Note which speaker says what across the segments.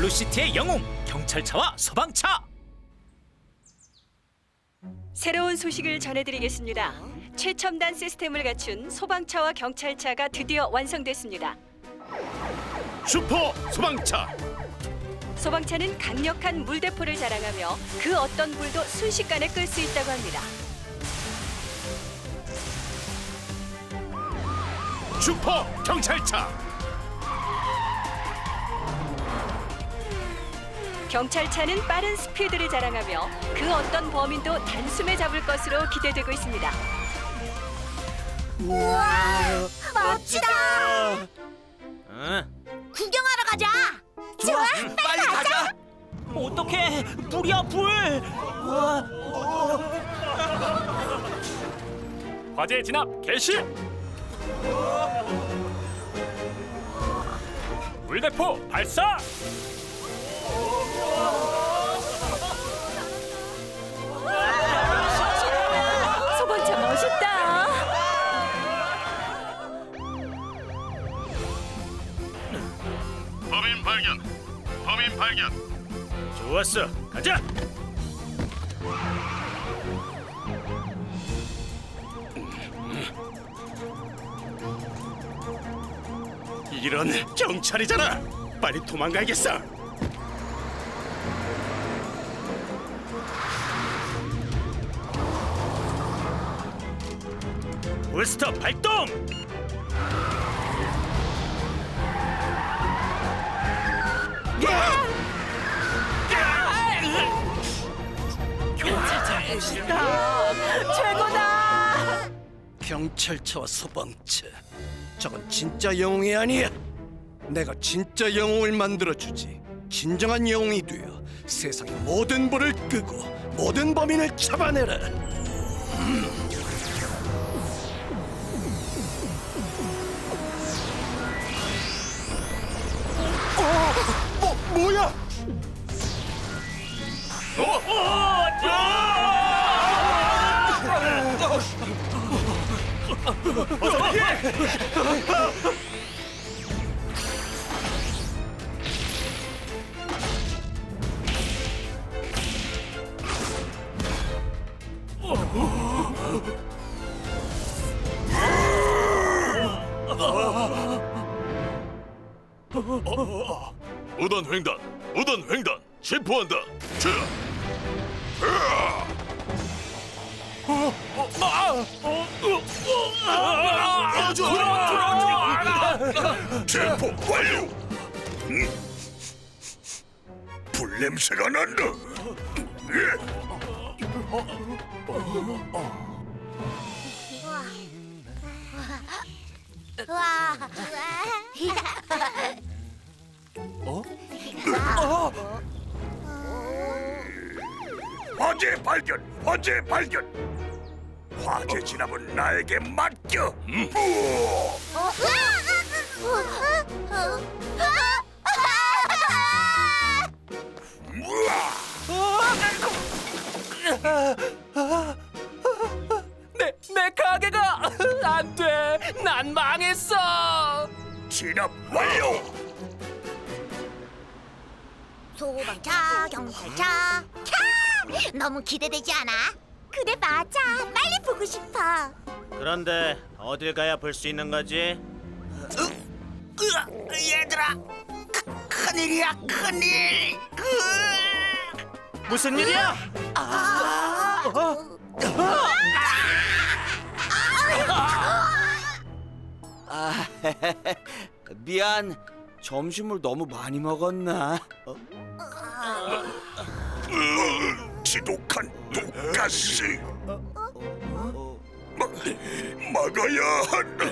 Speaker 1: 블루시티의 영웅 경찰차와 소방차
Speaker 2: 새로운 소식을 전해드리겠습니다. 최첨단 시스템을 갖춘 소방차와 경찰차가 드디어 완성됐습니다.
Speaker 3: 슈퍼 소방차
Speaker 2: 소방차는 강력한 물대포를 자랑하며 그 어떤 불도 순식간에 끌 수 있다고 합니다.
Speaker 3: 슈퍼 경찰차
Speaker 2: 경찰차는 빠른 스피드를 자랑하며 그 어떤 범인도 단숨에 잡을 것으로 기대되고 있습니다.
Speaker 4: 우와, 멋지다.
Speaker 1: 응.
Speaker 4: 구경하러 가자. 좋아,
Speaker 1: 빨리 가자 어떡해 불이야 불
Speaker 3: 화재 진압 개시 물대포 발사 발견. 좋았어. 가자. 이런 경찰이잖아. 빨리 도망가야겠어. 부스터 발동
Speaker 5: 경찰차와 소방차 저건 진짜 영웅이 아니야 내가 진짜 영웅을 만들어 주지 진정한 영웅이 되어 세상의 모든 불을 끄고 모든 범인을 잡아내라 어? 뭐, 뭐야?
Speaker 3: 우단 횡단 우단 횡단 체포한다. 자 체포 완료 불 냄새가 난다
Speaker 4: 우와.
Speaker 3: 화재 발견 화재 발견 화재 진압은 나에게 맡겨
Speaker 1: 내, 내 가게가 안 돼 난 망했어
Speaker 3: 진압 완료
Speaker 4: 소방차, 경찰차. 캬! 너무 기대되지 않아? 그래 맞아. 빨리 보고 싶어.
Speaker 6: 그런데 어딜 가야 볼 수 있는 거지?
Speaker 5: 얘들아 큰일이야 큰일
Speaker 6: 무슨 일이야? 아, 미안. 점심을 너무 많이 먹었나? 어?
Speaker 3: 지독한 독가스 마, 막아야 한다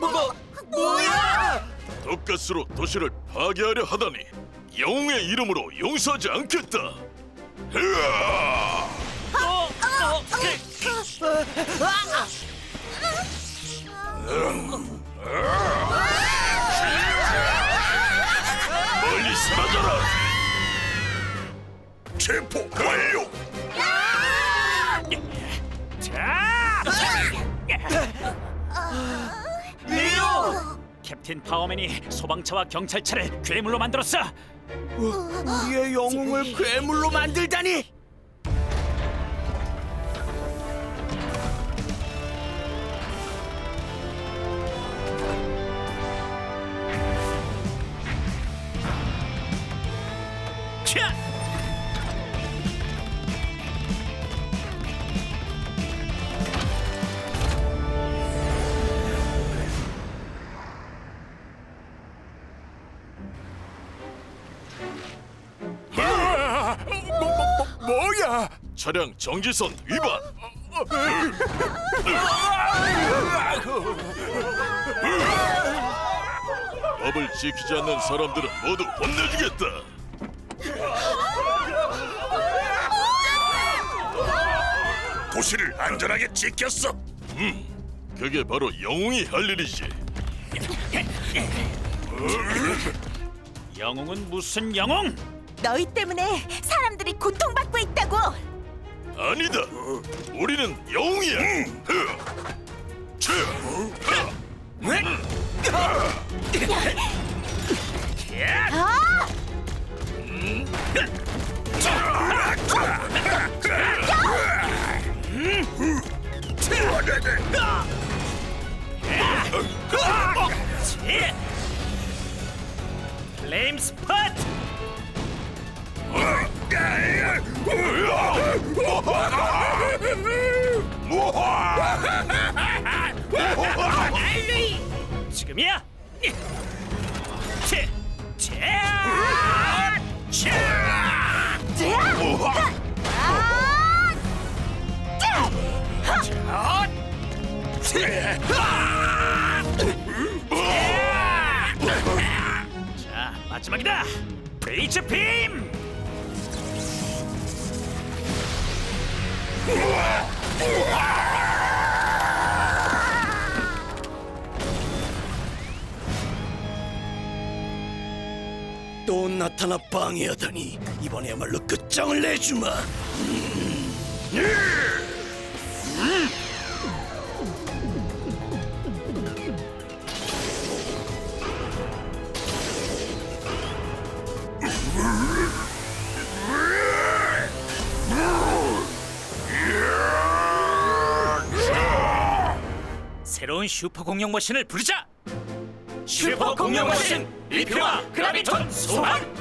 Speaker 6: 뭐, 뭐야?
Speaker 3: 독가스로 도시를 파괴하려 하다니 영웅의 이름으로 용서하지 않겠다 으아! 체포 완료
Speaker 1: 자
Speaker 6: 리오!
Speaker 1: 마틴 파워맨이 소방차와 경찰차를 괴물로 만들었어.
Speaker 6: 우리의 영웅을 괴물로 만들다니.
Speaker 3: 차량 정지선 위반. 법을 지키지 않는 사람들은 모두 혼내주겠다. 도시를 안전하게 지켰어. 음, 그게 바로 영웅이 할 일이지.
Speaker 1: 영웅은 무슨 영웅?
Speaker 4: 너희 때문에 사람들이 고통받고 있다고.
Speaker 3: 아니다. 우리는 영웅이야.
Speaker 4: 아!
Speaker 1: 플레임 스팟! 지금이야! 치!
Speaker 4: 아!
Speaker 1: 자, 마지막이다! 브레이즈 빔!
Speaker 5: 또 나타나 방해하다니 이번에야말로 끝장을 내주마.
Speaker 1: 새로운 슈퍼 공룡 머신을 부르자! 슈퍼 공룡 머신 리피와 그라비톤 소환!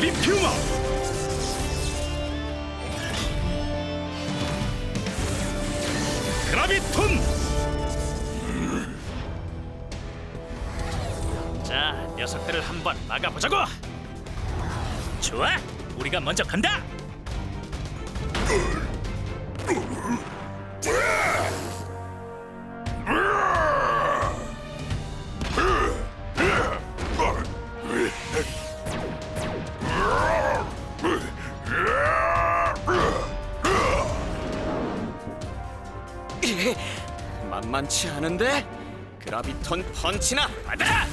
Speaker 5: 리퓨마.
Speaker 1: 그라비톤! 자, 녀석들을 한번 막아보자고! 좋아! 우리가 먼저 간다!
Speaker 6: 만만치 않은데? 그라비톤 펀치나
Speaker 1: 받아라!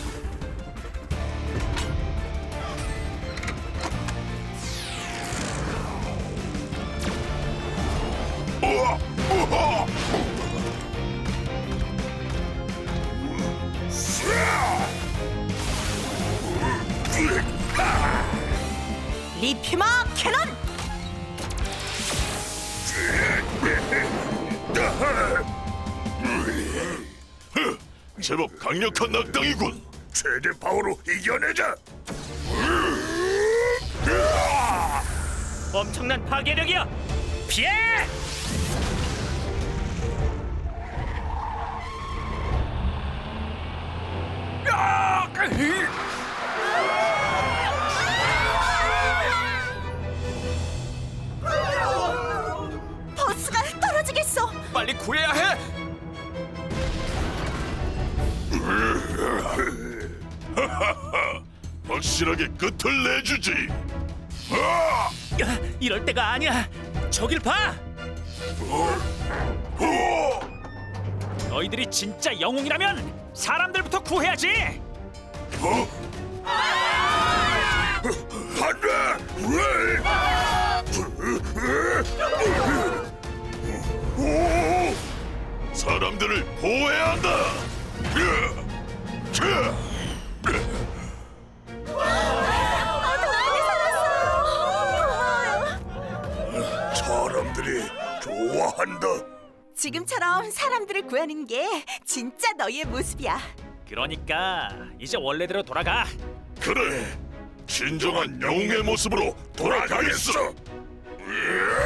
Speaker 4: 리피마 캐논.
Speaker 3: 제법 강력한 악당이군. 최대 파워로 이겨내자.
Speaker 1: 엄청난 파괴력이야! 피해!
Speaker 3: 확실하게 끝을 내주지.
Speaker 1: 야, 이럴 때가 아니야. 저길 봐. 너희들이 진짜 영웅이라면 사람들부터 구해야지.
Speaker 3: 안돼! 사람들을 보호해야 한다. 사람 한다.
Speaker 4: 지금처럼 사람들을 구하는 게 진짜 너희의 모습이야.
Speaker 1: 그러니까 이제 원래대로 돌아가.
Speaker 3: 그래, 진정한 영웅의 모습으로 돌아가겠어. 으아!